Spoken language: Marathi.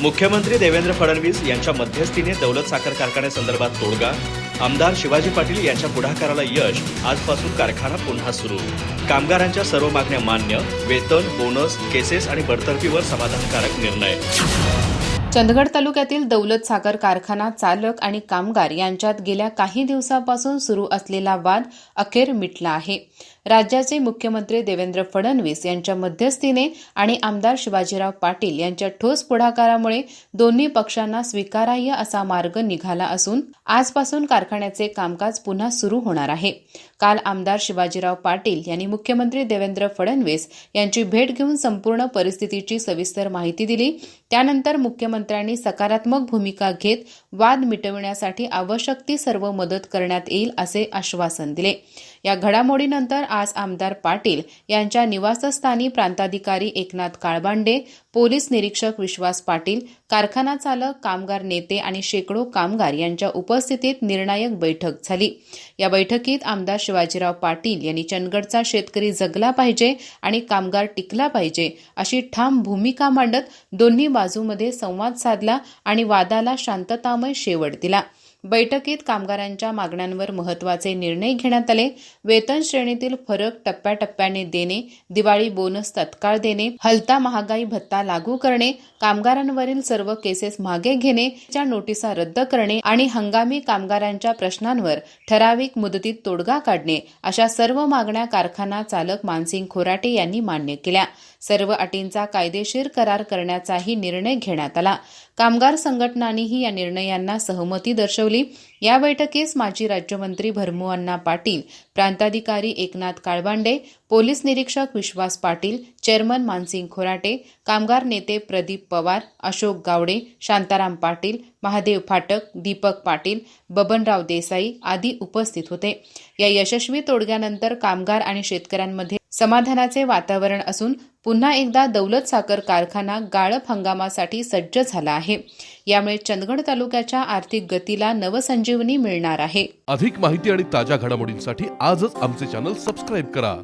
मुख्यमंत्री देवेंद्र फडणवीस यांच्या मध्यस्थीने दौलत साखर कारखान्यासंदर्भात तोडगा. आमदार शिवाजी पाटील यांच्या पुढाकाराला यश. आजपासून कारखाना पुन्हा सुरू. कामगारांच्या सर्व मागण्या मान्य. वेतन बोनस केसेस आणि बडतर्फीवर समाधानकारक निर्णय. चंदगड तालुक्यातील दौलत साखर कारखाना चालक आणि कामगार यांच्यात गेल्या काही दिवसापासून सुरू असलेला वाद अखेर मिटला आहे. राज्याचे मुख्यमंत्री देवेंद्र फडणवीस यांच्या मध्यस्थीने आणि आमदार शिवाजीराव पाटील यांच्या ठोस पुढाकारामुळे दोन्ही पक्षांना स्वीकारार्ह असा मार्ग निघाला असून आजपासून कारखान्याचे कामकाज पुन्हा सुरू होणार आहे. काल आमदार शिवाजीराव पाटील यांनी मुख्यमंत्री देवेंद्र फडणवीस यांची भेट घेऊन संपूर्ण परिस्थितीची सविस्तर माहिती दिली. त्यानंतर मुख्यमंत्री मुख्यमंत्र्यांनी सकारात्मक भूमिका घेत वाद मिटविण्यासाठी आवश्यक ती सर्व मदत करण्यात येईल असे आश्वासन दिले. या घडामोडीनंतर आज आमदार पाटील यांच्या निवासस्थानी प्रांताधिकारी एकनाथ काळबांडे पोलीस निरीक्षक विश्वास पाटील कारखाना चालक कामगार नेते आणि शेकडो कामगार यांच्या उपस्थितीत निर्णायक बैठक झाली. या बैठकीत आमदार शिवाजीराव पाटील यांनी चंदगडचा शेतकरी जगला पाहिजे आणि कामगार टिकला पाहिजे अशी ठाम भूमिका मांडत दोन्ही बाजूमध्ये संवाद साधला आणि वादाला शांतता शांततामय शेवट दिला बैठकीत कामगारांच्या मागण्यांवर महत्त्वाचे निर्णय घेण्यात आले. वेतन श्रेणीतील फरक टप्प्याटप्प्याने देणे दिवाळी बोनस तत्काळ देणे हलता महागाई भत्ता लागू करणे कामगारांवरील सर्व केसेस मागे घेणे च्या नोटिसा रद्द करणे आणि हंगामी कामगारांच्या प्रश्नांवर ठराविक मुदतीत तोडगा काढणे अशा सर्व मागण्या कारखाना चालक मानसिंग खोराटे यांनी मान्य केल्या. सर्व अटींचा कायदेशीर करार करण्याचाही निर्णय घेण्यात आला. कामगार संघटनांनीही या निर्णयांना सहमती दर्शवली. या बैठकीस माजी राज्यमंत्री भरमुअण्णा पाटील प्रांताधिकारी एकनाथ काळबांडे पोलीस निरीक्षक विश्वास पाटील चेअरमन मानसिंग खोराटे कामगार नेते प्रदीप पवार अशोक गावडे शांताराम पाटील महादेव फाटक दीपक पाटील बबनराव देसाई आदी उपस्थित होते. या यशस्वी तोडग्यानंतर कामगार आणि शेतकऱ्यांमध्ये समाधानाचे वातावरण असून पुन्हा एकदा दौलत साखर कारखाना गाळप हंगामासाठी सज्ज झाला आहे. यामुळे चंदगड तालुक्याच्या आर्थिक गतीला नवसंजीवनी मिळणार आहे. अधिक माहिती आणि ताज्या घडामोडींसाठी आजच आमचे चॅनल सबस्क्राईब करा.